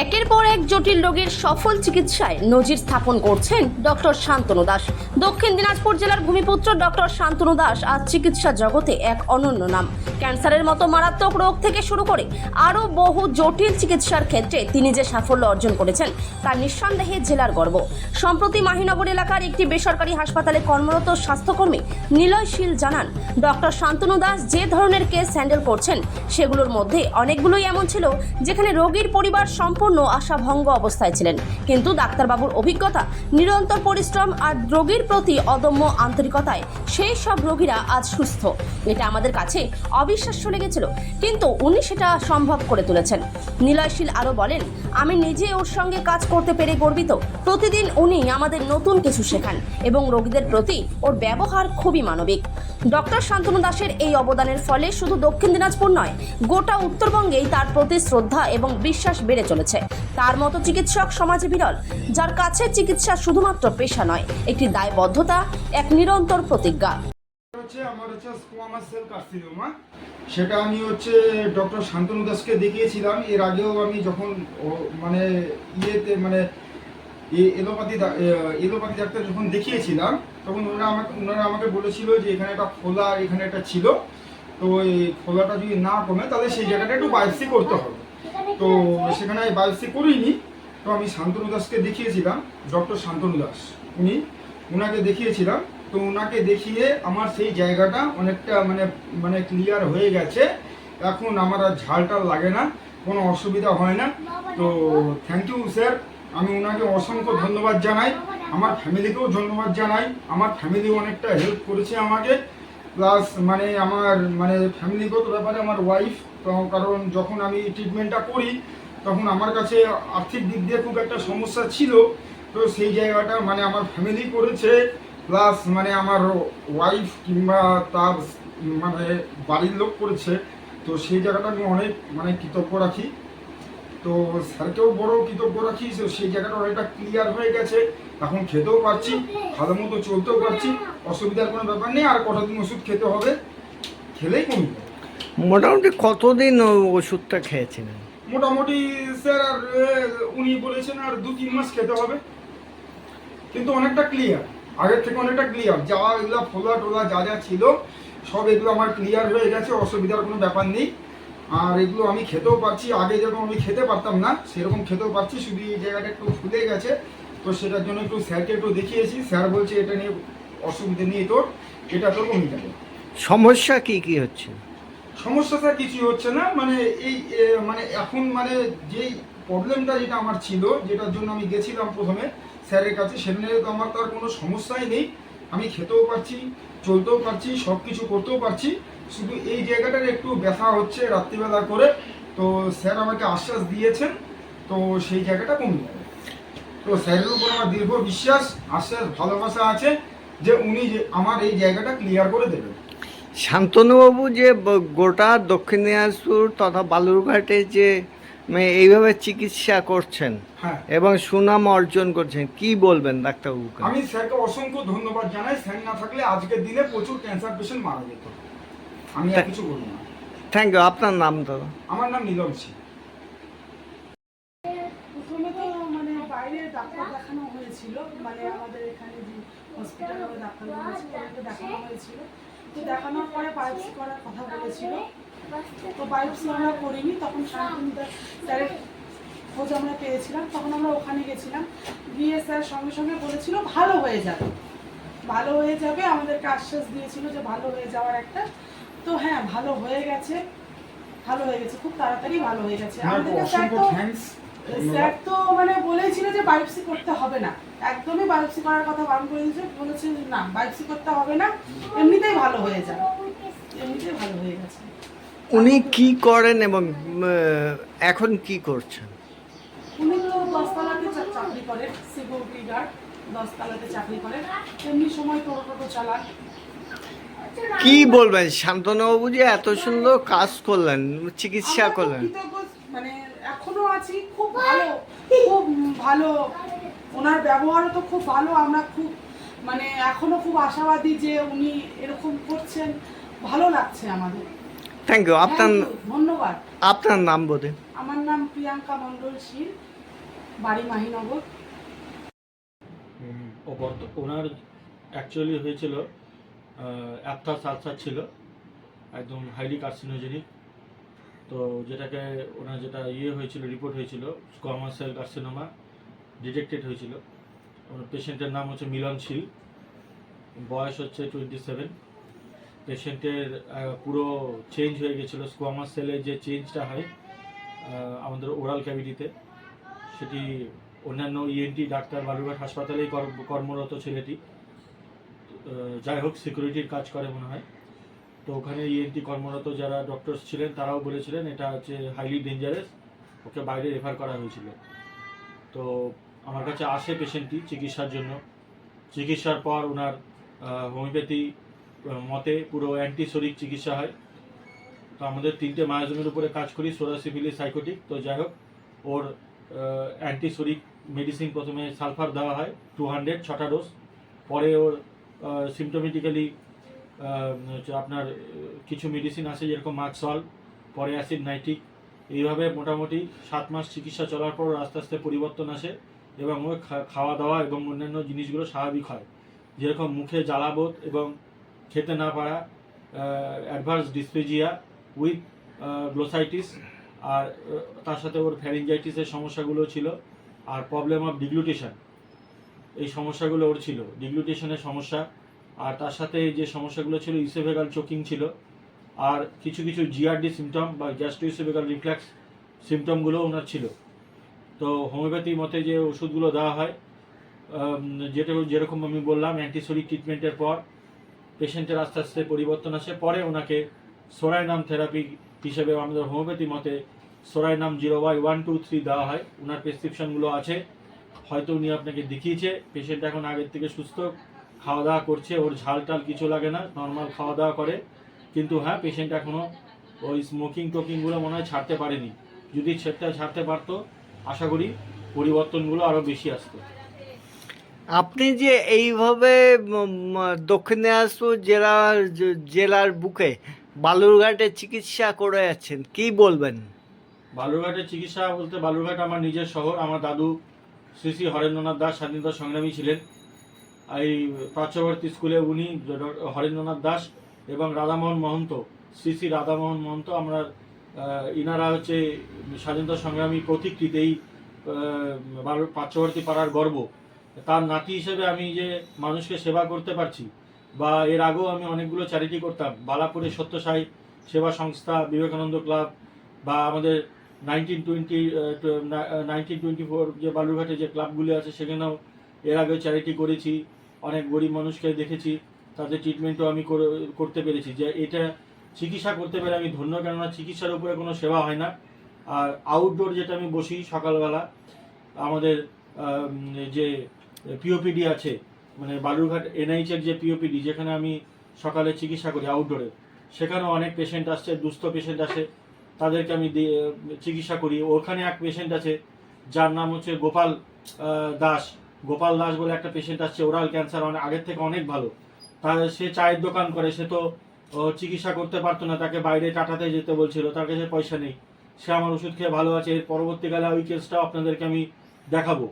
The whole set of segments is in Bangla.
একের পর এক জটিল রোগের সফল চিকিৎসায় নজির স্থাপন করছেন ডক্টর শান্তনু দাস। দক্ষিণ দিনাজপুর জেলার ভূমিপুত্র ডক্টর শান্তনু দাস আজ চিকিৎসা জগতে এক অনন্য নাম। ক্যান্সারের মতো মারাত্মক রোগ থেকে শুরু করে আরও বহু জটিল চিকিৎসার ক্ষেত্রে তিনি যে সাফল্য অর্জন করেছেন তার নিঃসন্দেহে জেলার গর্ব। সম্প্রতি মাহিনগর এলাকার একটি বেসরকারি হাসপাতালে কর্মরত স্বাস্থ্যকর্মী নিলয় শীল জানান, ডক্টর শান্তনু দাস যে ধরনের কেস হ্যান্ডেল করছেন, সেগুলোর মধ্যে অনেকগুলোই এমন ছিল যেখানে রোগীর পরিবার সম্পূর্ণ আশাভঙ্গ অবস্থায় ছিলেন। কিন্তু ডাক্তারবাবুর অভিজ্ঞতা, নিরন্তর পরিশ্রম আর রোগীর প্রতি অদম্য আন্তরিকতায় সেই সব রোগীরা আজ সুস্থ। এটা আমাদের কাছে অবিশ্বাস্য লেগেছিল, কিন্তু উনি সেটা সম্ভব করে তুলেছেন। নিলয়শীল আরও বলেন, আমি নিজে ওর সঙ্গে কাজ করতে পেরে গর্বিত। প্রতিদিন উনি আমাদের নতুন কিছু শেখান এবং রোগীদের প্রতি ওর ব্যবহার খুবই মানবিক। ডক্টর শান্তনু দাসের এই অবদানের ফলে শুধু দক্ষিণ দিনাজপুর নয়, গোটা উত্তরবঙ্গেই তার প্রতি শ্রদ্ধা এবং বিশ্বাস বেড়ে চলেছে। তার মতো চিকিৎসক সমাজে বিরল, যার কাছে চিকিৎসা শুধুমাত্র পেশা নয়, একটি দায়বদ্ধতা, এক নিরন্তর প্রতিজ্ঞা। হচ্ছে আমার সেটা আমি হচ্ছে ডক্টর শান্তনু দাসকে দেখিয়েছিলাম। এর আগেও আমি যখন মানে ইয়েতে মানে এ- এলোপ্যাথি এলোপ্যাথি ডাক্তার যখন দেখিয়েছিলাম, তখন ওনারা আমাকে ওনারা আমাকে বলেছিল যে এখানে একটা ফোলা, এখানে একটা ছিল। তো এই ফোলাটা যদি না কমে, তাহলে সেই জায়গাটা একটু বায়োপসি করতে হবে। তো সেখানে আমি বায়োপসি করিনি, তো আমি শান্তনু দাসকে দেখিয়েছিলাম, ডক্টর শান্তনু দাস। উনি ওনাকে দেখিয়েছিলাম, তো ওনাকে দেখিয়ে আমার সেই জায়গাটা অনেকটা মানে মানে ক্লিয়ার হয়ে গেছে। এখন আমার আর ঝালটাল লাগে না, কোনো অসুবিধা হয় না। তো থ্যাংক ইউ স্যার আমি ওনাকে অসংখ্য ধন্যবাদ জানাই। আমার ফ্যামিলিকেও ধন্যবাদ জানাই। আমার ফ্যামিলি অনেকটা হেল্প করেছে আমাকে। প্লাস মানে আমার মানে ফ্যামিলিগত ব্যাপারে আমার ওয়াইফ কারণ যখন আমি ট্রিটমেন্টটা করি, তখন আমার কাছে আর্থিক দিক দিয়ে খুব একটা সমস্যা ছিল। তো সেই জায়গাটা মানে আমার ফ্যামিলি করেছে প্লাস মানে আমার ওয়াইফ কিংবা তার মানে বাড়ির লোক করেছে। তো সেই জায়গাটা আমি অনেক মানে কৃতজ্ঞ রাখি। তো স্যারকেও বড় কৃতজ্ঞ রাখি সেই জায়গাটা অনেকটা ক্লিয়ার হয়ে গেছে। এখন খেতেও পারছি ভালো মতো চলতেও পারছি অসুবিধার কোনো ব্যাপার নেই আর কটা দিন ওষুধ খেতে হবে খেলেই কমে মোটামুটি কতদিন ওষুধটা খেয়েছিলেন? মোটামুটি স্যার আর উনি বলেছেন আর দু তিন মাস খেতে হবে। কিন্তু অনেকটা ক্লিয়ার আগের থেকে অনেকটা ক্লিয়ার যা এগুলো ফোলা টোলা যা যা ছিল সব এগুলো আমার ক্লিয়ার হয়ে গেছে অসুবিধার কোনো ব্যাপার নেই। আর এগুলো আমি খেতেও পারছি আগে যেরকম আমি খেতে পারতাম না সেরকম খেতেও পারছি শুধু এই জায়গাটা একটু ফুলে গেছে। তো সেটার জন্য একটু স্যারকে একটু দেখিয়েছি। স্যার বলছে এটা নিয়ে অসুবিধা নেই তোর এটা তোর কমে যাবে সমস্যা কি কি হচ্ছে? সমস্যা স্যার কিছুই হচ্ছে না। মানে এই মানে এখন মানে যেই প্রবলেমটা যেটা আমার ছিল যেটার জন্য আমি গেছিলাম প্রথমে স্যারের কাছে সেখানে তো আমার তার কোনো সমস্যাই নেই। আমি খেতেও পারছি চলতেও পারছি সব কিছু করতেও পারছি। শুধু এই জায়গাটার একটু ব্যথা হচ্ছে রাত্রিবেলা করে। তো স্যার আমাকে আশ্বাস দিয়েছেন তো সেই জায়গাটা কমে যাবে। তো স্যারের উপর আমার দীর্ঘ বিশ্বাস আশ্বাস ভালোবাসা আছে যে উনি আমার এই জায়গাটা ক্লিয়ার করে দেবেন। শান্তনুবাবু যে গোটা দক্ষিণ দিনাজপুর তথা বালুরঘাটে যে এইভাবে চিকিৎসা করছেন হ্যাঁ। এবং সুনাম অর্জন করছেন কি বলবেন ডাক্তারবাবুকে? আমি স্যারকে অসংখ্য ধন্যবাদ জানাই স্যার না থাকলে আজকের দিনে প্রচুর ক্যান্সার পেশেন্ট মারা যেত। আমি আর কিছু বলব না। থ্যাংক ইউ আপনার নাম তো আমার নাম নীলম সিং প্রথমে তো মানে বাইরে ডাক্তার দেখানো হয়েছিল মানে আমাদের এখানে যে হসপিটালে ডাক্তার রয়েছে দেখানো হয়েছিল। তো দেখানোর পরে বায়োপসি করার কথা বলেছিল। তো বায়োপসি আমরা করিনি তখন স্যারের খোঁজ আমরা পেয়েছিলাম তখন আমরা ওখানে গেছিলাম। গিয়ে স্যার সঙ্গে সঙ্গে বলেছিল ভালো হয়ে যাবে। ভালো হয়ে যাবে আমাদেরকে আশ্বাস দিয়েছিল যে ভালো হয়ে যাওয়ার একটা। তো হ্যাঁ ভালো হয়ে গেছে ভালো হয়ে গেছে খুব তাড়াতাড়ি ভালো হয়ে গেছে। আমাদের কাছে স্যার তো মানে বলেছিল যে বায়োপসি করতে হবে না। একদমই বায়োপসি করার কথা বারণ করে দিয়েছে বলেছে না বায়োপসি করতে হবে না এমনিতেই ভালো হয়ে যাবে এমনিতেই ভালো হয়ে গেছে। উনি কি করেন এবং এখন কি করছেন? উনি তো দশতলাতে চাকরি করেন সিকিউরিটি গার্ড দশতলাতে চাকরি করেন। এমনি সময় টোটো টোটো চালান। কি বলবেন? শান্তনুবাবু যে এত সুন্দর কাজ করলেন চিকিৎসা করলেন। আছি খুব ভালো খুব ভালো। ওনার ব্যবহারও তো খুব ভালো আমরা খুব মানে এখনও খুব আশাবাদী যে উনি এরকম করছেন। ভালো লাগছে আমাদের। থ্যাংক ইউ আপনার ধন্যবাদ। আপনার নাম বোধে আমার নাম প্রিয়াঙ্কা মণ্ডল শীল বাড়ি মাহিনগর। হুম, ও ওনার অ্যাকচুয়ালি হয়েছিল অ্যাপথা সালসার ছিল একদম হাইলি কার্সিনোজেনিক তো যেটাকে ওনার যেটা ইয়ে হয়েছিল রিপোর্ট হয়েছিল স্কোয়ামাস সেল কার্সিনোমা ডিটেক্টেড হয়েছিল। ওনার পেশেন্টের নাম হচ্ছে মিলন শীল। বয়স হচ্ছে টোয়েন্টি সেভেন পেশেন্টের পুরো চেঞ্জ হয়ে গেছিল। স্কোয়ামাস সেলের যে চেঞ্জটা হয় আমাদের ওরাল ক্যাভিটিতে সেটি অন্যান্য ইএনটি ডাক্তার বালুরঘাট হাসপাতালেই কর- কর্মরত ছেলেটি। যাই হোক সিকিউরিটির কাজ করে মনে হয়। তো ওখানে ইএনটি কর্মরত যারা ডক্টর ছিলেন, তারাও বলেছিলেন এটা হচ্ছে হাইলি ডেঞ্জারাস ওকে বাইরে রেফার করা হয়েছিল। তো আমার কাছে আসে পেশেন্টটি চিকিৎসার জন্য। চিকিৎসার পর ওনার হোমিওপ্যাথি মতে পুরো অ্যান্টিসোরিক চিকিৎসা হয়। তো আমাদের তিনটে মায়াজমের উপরে কাজ করি সোরাসিফিলি সাইকোটিক তো যাই হোক, ওর অ্যান্টিসোরিক মেডিসিন প্রথমে সালফার দেওয়া হয় টু হান্ড্রেড ছটা ডোজ পরে ওর সিমটোমেটিক্যালি আপনার কিছু মেডিসিন আছে যেরকম মাক্সল পরে অ্যাসিড নাইট্রিক এইভাবে মোটামুটি সাত মাস চিকিৎসা চলার পর আস্তে আস্তে পরিবর্তন আসে এবং ওর খাওয়া দাওয়া এবং অন্যান্য জিনিসগুলো স্বাভাবিক হয়। যেরকম মুখে জ্বালাবোধ এবং খেতে না পারা অ্যাডভার্স ডিসপেজিয়া উইথ গ্লোসাইটিস আর তার সাথে ওর ফ্যারিঞ্জাইটিসের সমস্যাগুলো ছিল, আর প্রবলেম অফ ডিগ্লুটেশন এই সমস্যাগুলো ওর ছিল। ডিগ্লুটেশনের সমস্যা আর তার সাথে যে সমস্যাগুলো ছিল ইসোভেগাল চোকিং ছিল, আর কিছু কিছু জিআরডি সিমটম বা গ্যাস্ট্রো ইসোভেগাল রিফ্লেক্স সিমটমগুলো ওনার ছিল। তো হোমিওপ্যাথি মতে যে ওষুধগুলো দেওয়া হয় যেটা যেরকম আমি বললাম অ্যান্টিসোরিক ট্রিটমেন্টের পর পেশেন্টের আস্তে আস্তে পরিবর্তন আসে। পরে ওনাকে সোরাইনাম থেরাপি হিসেবে আমাদের হোমিওপ্যাথি মতে psorinum zero by one two three দেওয়া হয়। ওনার প্রেসক্রিপশনগুলো আছে। হয়তো উনি আপনাকে দেখিয়েছে। পেশেন্ট এখন আগের থেকে সুস্থ। খাওয়া দাওয়া করছে ওর ঝাল টাল কিছু লাগে না নর্মাল খাওয়া দাওয়া করে। কিন্তু হ্যাঁ পেশেন্ট এখনও ওই স্মোকিং টোকিংগুলো মনে হয় ছাড়তে পারেনি। যদি সেটা ছাড়তে পারতো আশা করি পরিবর্তনগুলো আরও বেশি আসতো। আপনি যে এইভাবে দক্ষিণ দিনাজপুর জেলার জেলার বুকে বালুরঘাটে চিকিৎসা করে যাচ্ছেন কি বলবেন? বালুরঘাটের চিকিৎসা বলতে বালুরঘাট আমার নিজের শহর আমার দাদু শ্রী শ্রী হরেন্দ্রনাথ দাস স্বাধীনতা সংগ্রামী ছিলেন। এই প্রাচ্যবর্তী স্কুলে উনি হরেন্দ্রনাথ দাস এবং রাধামোহন মহন্ত, শ্রী শ্রী রাধামোহন মহন্ত, আমরা ইনারা হচ্ছে স্বাধীনতা সংগ্রামী প্রতিকৃত এই প্রাচ্যবর্তী পাড়ার গর্ব। তার নাতি হিসেবে আমি যে মানুষকে সেবা করতে পারছি বা এর আগেও আমি অনেকগুলো চ্যারিটি করতাম, বালাপুরে সত্যসাই সেবা সংস্থা, বিবেকানন্দ ক্লাব বা আমাদের nineteen twenty nineteen twenty four যে বালুরঘাটে যে ক্লাবগুলি আছে সেখানেও এর আগে চ্যারিটি করেছি, অনেক গরিব মানুষকে দেখেছি, তাদের ট্রিটমেন্টও আমি করে- করতে পেরেছি। যে এটা চিকিৎসা করতে পেরে আমি ধন্য, কেননা চিকিৎসার উপরে কোনো সেবা হয় না। আর আউটডোর যেটা আমি বসি সকালবেলা, আমাদের যে পিওপিডি আছে মানে বালুরঘাট এনআইচের যে পিওপিডি যেখানে আমি সকালে চিকিৎসা করি আউটডোরে সেখানেও অনেক পেশেন্ট আসছে, দুস্থ পেশেন্ট আসে, তাদেরকে আমি চিকিৎসা করি। ওখানে এক পেশেন্ট আছে, যার নাম হচ্ছে গোপাল দাস। গোপাল দাস বলে একটা পেশেন্ট আসছে, ওরাল ক্যান্সার অনেক, আগের থেকে অনেক ভালো। তার সে চায়ের দোকান করে, সে তো চিকিৎসা করতে পারতো না, তাকে বাইরে টাটাতে যেতে বলছিল, তার কাছে পয়সা নেই। সে আমার ওষুধ খেয়ে ভালো আছে, এর পরবর্তীকালে ওই কেসটাও আপনাদেরকে আমি দেখাবো।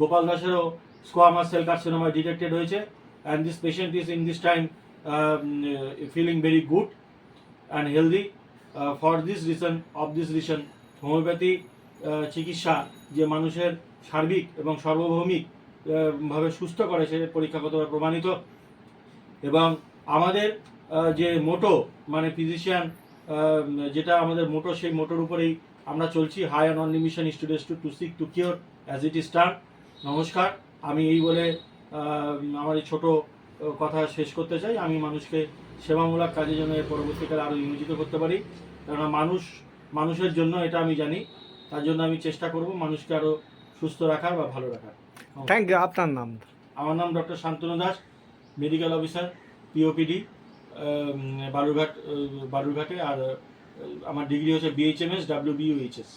গোপাল দাসেরও স্কোয়ামাস সেল কার্সিনোমা ডিটেক্টেড হয়েছে and this patient is in this time feeling very good and healthy for this reason of this reason homeopathy চিকিৎসা, যে মানুষের সার্বিক এবং সর্বভৌমিক ভাবে সুস্থ করে, সে পরীক্ষাগতভাবে প্রমাণিত। এবং আমাদের যে মোটো মানে ফিজিশিয়ান যেটা আমাদের মোটো, সেই মোটোর উপরেই আমরা চলছি। Hi and on লিমিশন students to to seek, to cure, as it is start নমস্কার। আমি এই বলে আমার এই ছোটো কথা শেষ করতে চাই। আমি মানুষকে সেবামূলক কাজে জন্য এর পরবর্তীকালে আরও নিয়োজিত করতে পারি। কেননা মানুষ, মানুষের জন্য এটা আমি জানি। তার জন্য আমি চেষ্টা করব মানুষকে আরও সুস্থ রাখার বা ভালো রাখার। থ্যাংক ইউ আপনার নাম? আমার নাম doctor Shantanu Das medical officer POPD Balurghat বারুরঘাটে বালুরঘাটে আর আমার ডিগ্রি হচ্ছে বিএইচএমএস ডাব্লিউ বিইউএইচএস